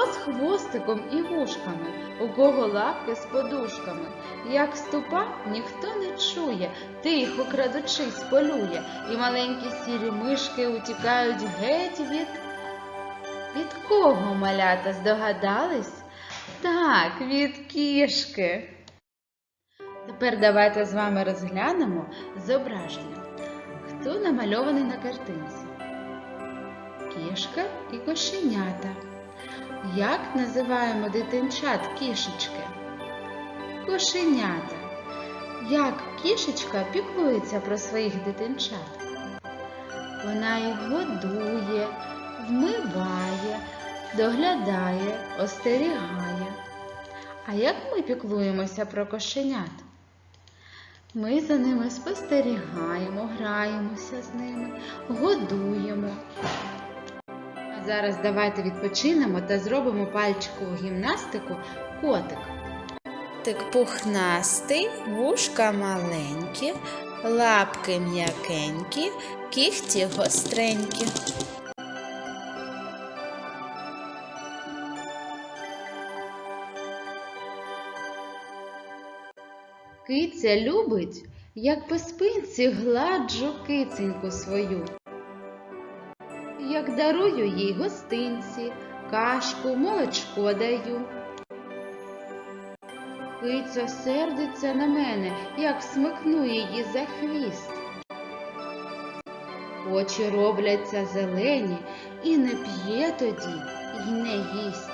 з хвостиком і вушками, у кого лапки з подушками. Як ступа, ніхто не чує, тихо крадучись полює, і маленькі сірі мишки утікають геть від. Від кого малята здогадались? Так, від кішки. Тепер давайте з вами розглянемо зображення. Хто намальований на картинці? Кішка і кошенята. Як називаємо дитинчат кішечки? Кошенята. Як кішечка піклується про своїх дитинчат? Вона їх годує, вмиває, доглядає, остерігає. А як ми піклуємося про кошенят? Ми за ними спостерігаємо, граємося з ними, годуємо. Зараз давайте відпочинемо та зробимо пальчикову гімнастику котик. Котик пухнастий, вушка маленькі, лапки м'якенькі, кігті гостренькі. Киця любить, як по спинці гладжу киценьку свою. Як дарую їй гостинці, кашку, молочко даю. Киця сердиться на мене, як смикну її за хвіст. Очі робляться зелені і не п'є тоді, й не їсть.